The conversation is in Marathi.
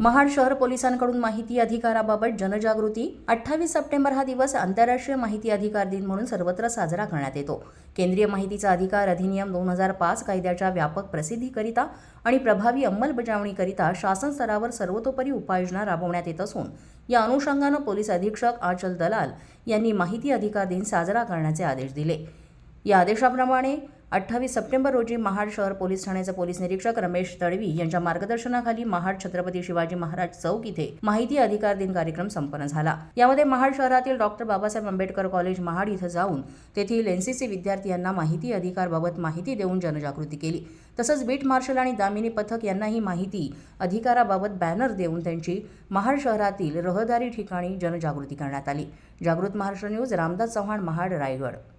महाड शहर पोलिसांकडून माहिती अधिकाराबाबत जनजागृती. अठ्ठावीस सप्टेंबर हा दिवस आंतरराष्ट्रीय माहिती अधिकार दिन म्हणून सर्वत्र साजरा करण्यात येतो. केंद्रीय माहितीचा अधिकार अधिनियम दोन हजार पाच कायद्याच्या व्यापक प्रसिद्धीकरिता आणि प्रभावी अंमलबजावणीकरिता शासन स्तरावर सर्वतोपरी उपाययोजना राबवण्यात येत असून या अनुषंगानं पोलीस अधीक्षक आचल दलाल यांनी माहिती अधिकार दिन साजरा करण्याचे आदेश दिले. या आदेशाप्रमाणे अठ्ठावीस सप्टेंबर रोजी महाड शहर पोलीस ठाण्याचे पोलीस निरीक्षक रमेश तडवी यांच्या मार्गदर्शनाखाली महाड छत्रपती शिवाजी महाराज चौक इथे माहिती अधिकार दिन कार्यक्रम संपन्न झाला. यामध्ये महाड शहरातील डॉक्टर बाबासाहेब आंबेडकर कॉलेज महाड इथं जाऊन तेथील एनसीसी विद्यार्थी माहिती अधिकारबाबत माहिती देऊन जनजागृती केली. तसंच बीट मार्शल आणि दामिनी पथक यांनाही माहिती अधिकाराबाबत बॅनर देऊन त्यांची महाड शहरातील रहदारी ठिकाणी जनजागृती करण्यात आली. जागृत महाराष्ट्र न्यूज रामदास चव्हाण महाड रायगड.